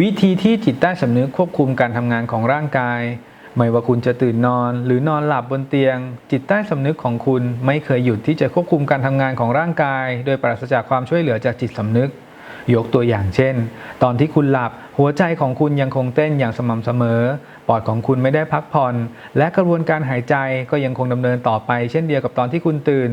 วิธีที่จิตใต้สำนึกควบคุมการทำงานของร่างกาย ไม่ว่าคุณจะตื่นนอนหรือนอนหลับบนเตียง จิตใต้สำนึกของคุณไม่เคยหยุดที่จะควบคุมการทำงานของร่างกาย โดยปราศจากความช่วยเหลือจากจิตสำนึก ยกตัวอย่างเช่น ตอนที่คุณหลับหัวใจของคุณยังคงเต้นอย่างสม่ำเสมอ ปอดของคุณไม่ได้พักผ่อน และกระบวนการหายใจก็ยังคงดำเนินต่อไป เช่นเดียวกับตอนที่คุณตื่น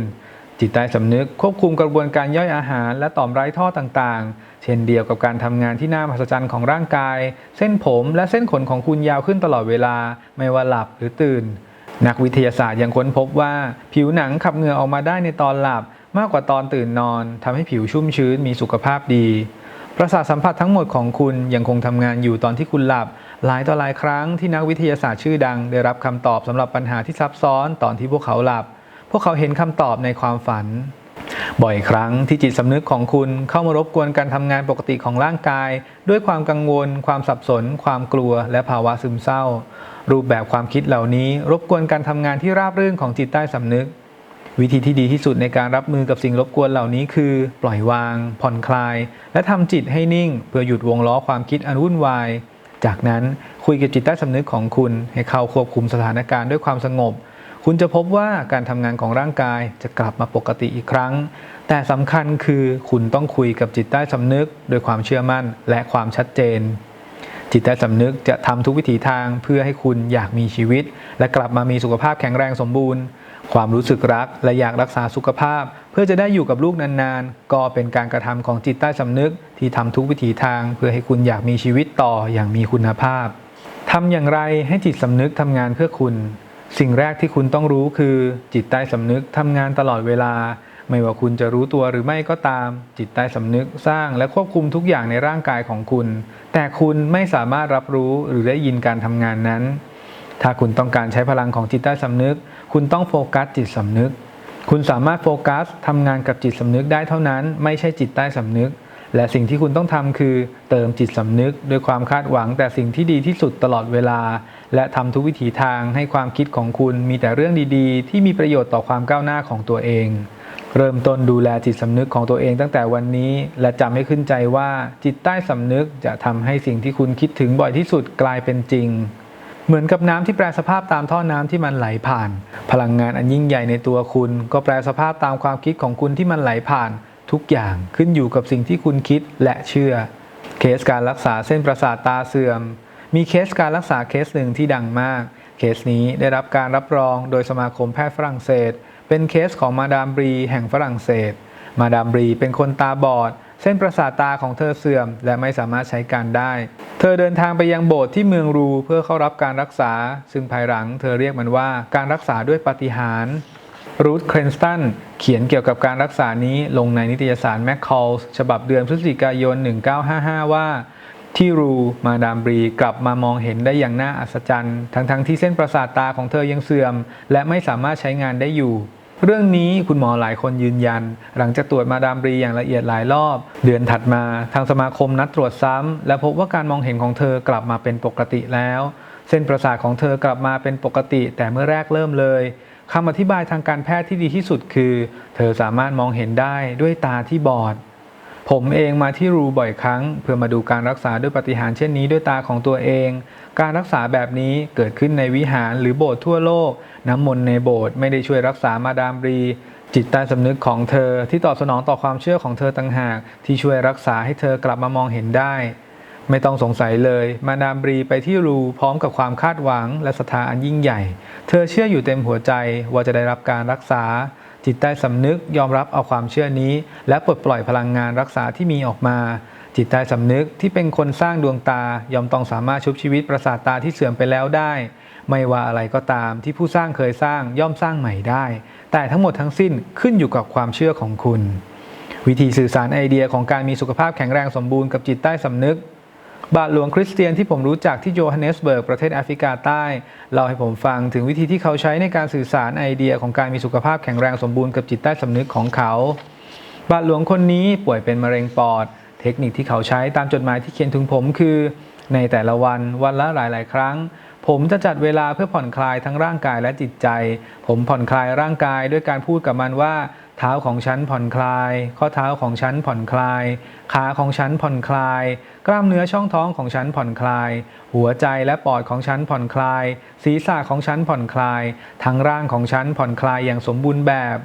จิตใต้สำนึกควบคุมกระบวนการย่อยอาหาร และต่อมไร้ท่อต่างๆ เช่นเดียวกับการทำงานที่น่ามหัศจรรย์ของร่างกาย เส้นผมและเส้นขนของคุณยาวขึ้นตลอดเวลา ไม่ว่าหลับหรือตื่น นักวิทยาศาสตร์ยังค้นพบว่า ผิวหนังขับเหงื่อออกมาได้ในตอนหลับ มากกว่าตอนตื่นนอนทำให้ผิวชุ่มชื้นมีสุขภาพดีประสาทสัมผัสทั้งหมดของคุณยังคงทำงานอยู่ตอนที่คุณหลับ หลายต่อหลายครั้งที่นักวิทยาศาสตร์ชื่อดัง ได้รับคำตอบสำหรับปัญหาที่ซับซ้อนตอนที่พวกเขาหลับ วกเขาเห็นคำตอบในความฝัน บ่อยครั้งที่จิตสำนึกของคุณเข้ามารบกวนการทำงานปกติของร่างกาย ด้วยความกังวล ความสับสน ความกลัว และภาวะซึมเศร้า รูปแบบความคิดเหล่านี้รบกวนการทำงานที่ราบรื่นของจิตใต้สำนึกวิธีที่ดีที่สุดในการรับมือกับสิ่งรบกวนเหล่านี้คือ ปล่อยวาง ผ่อนคลาย และทำจิตให้นิ่ง เพื่อหยุดวงล้อความคิดอันวุ่นวาย จากนั้นคุยกับจิตใต้สำนึกของคุณ ให้เขาควบคุมสถานการณ์ด้วยความสงบ คุณจะพบว่าการทำงานของร่างกายจะกลับมาปกติอีกครั้ง แต่สำคัญคือคุณต้องคุยกับจิตใต้สำนึกโดยความเชื่อมั่นและความชัดเจน จิตใต้สำนึกจะทำทุกวิถีทางเพื่อให้คุณอยากมีชีวิต และกลับมามีสุขภาพแข็งแรงสมบูรณ์ ความรู้สึกรักและอยากรักษาสุขภาพ เพื่อจะได้อยู่กับลูกนานๆ ก็เป็นการกระทำของจิตใต้สำนึก ที่ทำทุกวิถีทาง เพื่อให้คุณอยากมีชีวิตต่ออย่างมีคุณภาพทำอย่างไรให้จิตสำนึกทำงานเพื่อคุณ สิ่งแรกที่คุณต้องรู้คือจิตใต้สำนึกทำงานตลอดเวลา ไม่ว่าคุณจะรู้ตัวหรือไม่ก็ตาม จิตใต้สำนึกสร้างและควบคุมทุกอย่างในร่างกายของคุณ แต่คุณไม่สามารถรับรู้หรือได้ยินการทำงานนั้น ถ้าคุณต้องการใช้พลังของจิตใต้สำนึก คุณต้องโฟกัสจิตสำนึก คุณสามารถโฟกัสทำงานกับจิตสำนึกได้เท่านั้น ไม่ใช่จิตใต้สำนึก และสิ่งที่คุณต้องทำคือ เติมจิตสำนึก ด้วยความคาดหวังแต่สิ่งที่ดีที่สุดตลอดเวลา และทำทุกวิถีทางให้ความคิดของคุณมีแต่เรื่องดีๆ ที่มีประโยชน์ต่อความก้าวหน้าของตัวเอง เริ่มต้นดูแลจิตสำนึกของตัวเองตั้งแต่วันนี้ และจำให้ขึ้นใจว่าจิตใต้สำนึกจะทำให้สิ่งที่คุณคิดถึงบ่อยที่สุดกลายเป็นจริง เหมือนกับน้ำที่แปลสภาพตามท่อน้ำที่มันไหลผ่าน พลังงานอันยิ่งใหญ่ในตัวคุณ ก็แปลสภาพตามความคิดของคุณที่มันไหลผ่าน ทุกอย่างขึ้นอยู่กับสิ่งที่คุณคิดและเชื่อ เคสการรักษาเส้นประสาทตาเสื่อม มีเคสการรักษาเคสหนึ่งที่ดังมาก เคสนี้ได้รับการรับรองโดยสมาคมแพทย์ฝรั่งเศส เป็นเคสของมาดามบรีแห่งฝรั่งเศส มาดามบรีเป็นคนตาบอด เส้นประสาทตาของเธอเสื่อม และไม่สามารถใช้การได้ เธอเดินทางไปยังโบสถ์ที่เมืองรูเพื่อเข้ารับการรักษา ซึ่งภายหลังเธอเรียกมันว่าการรักษาด้วยปฏิหารรูธเครนสตันเขียนเกี่ยวกับการรักษานี้ลงในนิตยสารแมคคอลฉบับเดือนพฤศจิกายน 1955 ว่า ที่รูมาดามบรีกลับมามองเห็นได้อย่างน่าอัศจรรย์ ทั้งๆทที่เส้นประสาทตาของเธอยังเสื่อม และไม่สามารถใช้งานได้อยู่ เรื่องนี้คุณหมอหลายคนยืนยัน หลังจากตรวจมาดามบรีอย่างละเอียดหลายรอบ เดือนถัดมาทางสมาคมนัดตรวจซ้ำ และพบว่าการมองเห็นของเธอกลับมาเป็นปกติแล้ว เส้นประสาทของเธอกลับมาเป็นปกติ แต่เมื่อแรกเริ่มเลยคำอธิบายทางการแพทย์ที่ดีที่สุดคือ เธอสามารถมองเห็นได้ด้วยตาที่บอด ผมเองมาที่รูบ่อยครั้ง เพื่อมาดูการรักษาด้วยปฏิหารเช่นนี้ด้วยตาของตัวเอง การรักษาแบบนี้เกิดขึ้นในวิหารหรือโบสถ์ทั่วโลก น้ำมนต์ในโบสถ์ไม่ได้ช่วยรักษามาดามบรี จิตใต้สำนึกของเธอที่ตอบสนองต่อความเชื่อของเธอต่างหาก ที่ช่วยรักษาให้เธอกลับมามองเห็นได้ ไม่ต้องสงสัยเลย มาดามบรีไปที่รูพร้อมกับความคาดหวังและศรัทธาอันยิ่งใหญ่ เธอเชื่ออยู่เต็มหัวใจว่าจะได้รับการรักษา จิตใต้สำนึกยอมรับเอาความเชื่อนี้ และปลดปล่อยพลังงานรักษาที่มีออกมา จิตใต้สำนึกที่เป็นคนสร้างดวงตา ยอมต้องสามารถชุบชีวิตประสาทตาที่เสื่อมไปแล้วได้ ไม่ว่าอะไรก็ตามที่ผู้สร้างเคยสร้างย่อมสร้างใหม่ได้ แต่ทั้งหมดทั้งสิ้นขึ้นอยู่กับความเชื่อของคุณ วิธีสื่อสารไอเดียของการมีสุขภาพแข็งแรงสมบูรณ์กับจิตใต้สำนึก บาทหลวงคริสเตียนที่ผมรู้จักที่โยฮันเนสเบิร์กประเทศแอฟริกาใต้เล่าให้ผมฟังถึงวิธีที่เขาใช้ในการสื่อสารไอเดียของการมีสุขภาพแข็งแรงสมบูรณ์กับจิตใต้สำนึกของเขา บาทหลวงคนนี้ป่วยเป็นมะเร็งปอด เทคนิคที่เขาใช้ตามจดหมายที่เขียนถึงผมคือ ในแต่ละวันวันละหลาย ๆ ครั้ง ผมจะจัดเวลาเพื่อผ่อนคลายทั้งร่างกายและจิตใจ ผมผ่อนคลายร่างกายด้วยการพูดกับมันว่า เท้าของฉันผ่อนคลาย ข้อเท้าของฉันผ่อนคลาย ขาของฉันผ่อนคลาย กล้ามเนื้อช่องท้องของฉันผ่อนคลาย หัวใจและปอดของฉันผ่อนคลาย ศีรษะของฉันผ่อนคลาย ทั้งร่างของฉันผ่อนคลายอย่างสมบูรณ์แบบ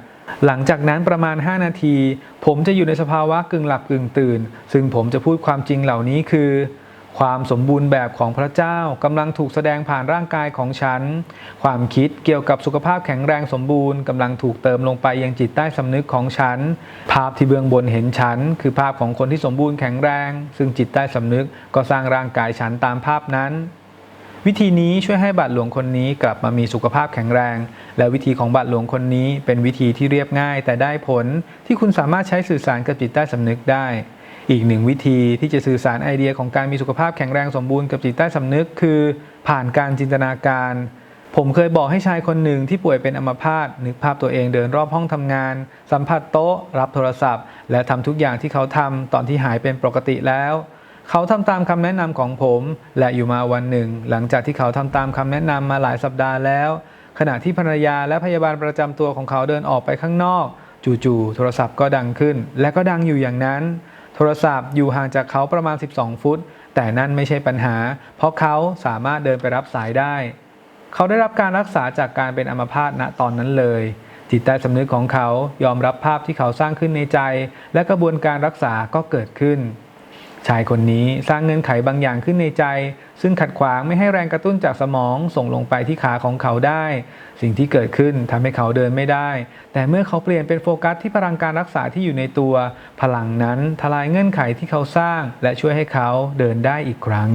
หลังจากนั้นประมาณ 5 นาที ผมจะอยู่ในสภาวะกึ่งหลับกึ่งตื่น ซึ่งผมจะพูดความจริงเหล่านี้คือ ความสมบูรณ์แบบของพระเจ้ากำลังถูกแสดงผ่านร่างกายของฉัน ความคิดเกี่ยวกับสุขภาพแข็งแรงสมบูรณ์กำลังถูกเติมลงไปยังจิตใต้สำนึกของฉัน ภาพที่เบื้องบนเห็นฉัน คือภาพของคนที่สมบูรณ์แข็งแรง ซึ่งจิตใต้สำนึกก็สร้างร่างกายฉันตามภาพนั้นวิธีนี้ช่วยให้บาทหลวงคนนี้กลับมามีสุขภาพแข็งแรง และวิธีของบาทหลวงคนนี้เป็นวิธีที่เรียบง่ายแต่ได้ผลที่คุณสามารถใช้สื่อสารกับจิตใต้สำนึกได้ อีกหนึ่งวิธีที่จะสื่อสารไอเดียของการมีสุขภาพแข็งแรงสมบูรณ์กับจิตใต้สำนึก คือ ผ่านการจินตนาการ ผมเคยบอกให้ชายคนหนึ่งที่ป่วยเป็นอัมพาตนึกภาพตัวเองเดินรอบห้องทำงาน สัมผัสโต๊ะ รับโทรศัพท์ และทำทุกอย่างที่เขาทำตอนที่หายเป็นปกติแล้วเขาทำตามคำแนะนำของผม และอยู่มาวันหนึ่ง หลังจากที่เขาทำตามคำแนะนำมาหลายสัปดาห์แล้ว ขณะที่ภรรยาและพยาบาลประจำตัวของเขาเดินออกไปข้างนอก จู่ๆโทรศัพท์ก็ดังขึ้น และก็ดังอยู่อย่างนั้น โทรศัพท์อยู่ห่างจากเขาประมาณ 12 ฟุต แต่นั่นไม่ใช่ปัญหา เพราะเขาสามารถเดินไปรับสายได้ เขาได้รับการรักษาจากการเป็นอัมพาตณตอนนั้นเลย จิตใต้สำนึกของเขายอมรับภาพที่เขาสร้างขึ้นในใจ และกระบวนการรักษาก็เกิดขึ้น ชายคนนี้สร้างเงื่อนไขบางอย่างขึ้นในใจ ซึ่งขัดขวางไม่ให้แรงกระตุ้นจากสมองส่งลงไปที่ขาของเขาได้ สิ่งที่เกิดขึ้นทำให้เขาเดินไม่ได้ แต่เมื่อเขาเปลี่ยนเป็นโฟกัสที่พลังการรักษาที่อยู่ในตัว พลังนั้นทลายเงื่อนไขที่เขาสร้าง และช่วยให้เขาเดินได้อีกครั้ง